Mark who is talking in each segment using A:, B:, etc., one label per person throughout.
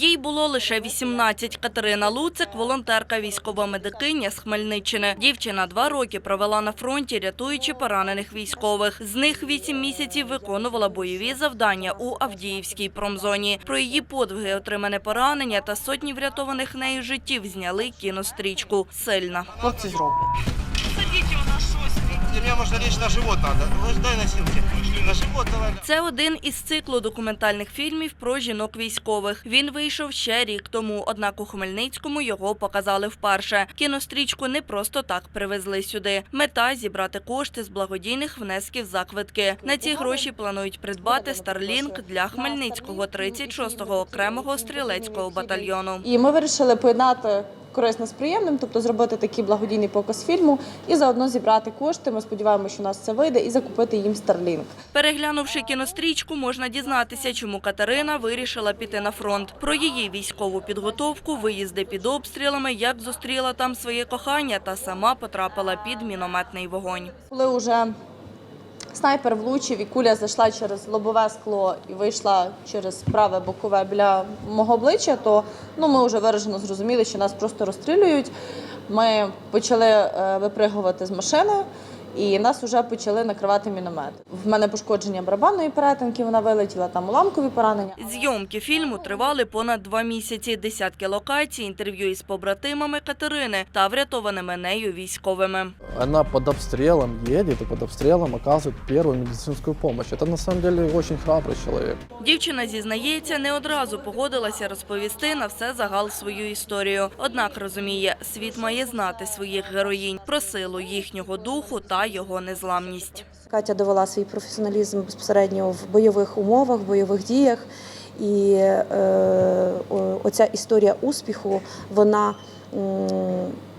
A: Їй було лише 18. Катерина Луцик – волонтерка військова медикиня з Хмельниччини. Дівчина два роки провела на фронті, рятуючи поранених військових. З них вісім місяців виконувала бойові завдання у Авдіївській промзоні. Про її подвиги, отримане поранення та сотні врятованих нею життів зняли кінострічку «Сильна».
B: Хлопці зроблять.
C: Мне можно лечь на живот надо. Дай носилки. На живот давай.
A: Це один із циклу документальних фільмів про жінок військових. Він вийшов ще рік тому, однак у Хмельницькому його показали вперше. Кінострічку не просто так привезли сюди. Мета зібрати кошти з благодійних внесків за квитки. На ці гроші планують придбати Старлінк для Хмельницького 36-го окремого стрілецького батальйону.
B: І ми вирішили поєднати корисне з приємним, тобто зробити такий благодійний показ фільму і заодно зібрати кошти. Ми сподіваємося, що у нас це вийде, і закупити їм Starlink.
A: Переглянувши кінострічку, можна дізнатися, чому Катерина вирішила піти на фронт. Про її військову підготовку, виїзди під обстрілами, як зустріла там своє кохання та сама потрапила під мінометний вогонь.
B: Коли вже снайпер влучив і куля зайшла через лобове скло і вийшла через праве бокове біля мого обличчя, то ну, ми вже виражено зрозуміли, що нас просто розстрілюють. Ми почали е, випригувати з машини І нас вже почали накривати міномет. В мене пошкодження барабанної перетинки, вона вилетіла, там уламкові поранення.
A: Зйомки фільму тривали понад два місяці. Десятки локацій, інтерв'ю із побратимами Катерини та врятованими нею військовими.
D: Она под обстрелом едет и под обстрелом оказывает первую медицинскую помощь. Это на самом деле очень храбрый человек.
A: Дівчина зізнається, не одразу погодилася розповісти на все загал свою історію. Однак розуміє, світ має знати своїх героїнь про силу їхнього духу та його незламність.
E: Катя довела свій професіоналізм безпосередньо в бойових умовах, в бойових діях. І е, оця історія успіху вона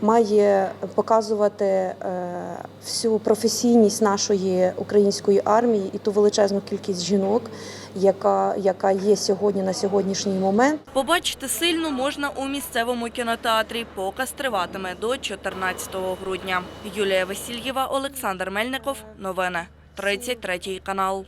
E: має показувати е, всю професійність нашої української армії і ту величезну кількість жінок, яка, яка є сьогодні на сьогоднішній момент.
A: Побачити сильну можна у місцевому кінотеатрі. Показ триватиме до 14 грудня. Юлія Васильєва, Олександр Мельников. Новини. 33 канал.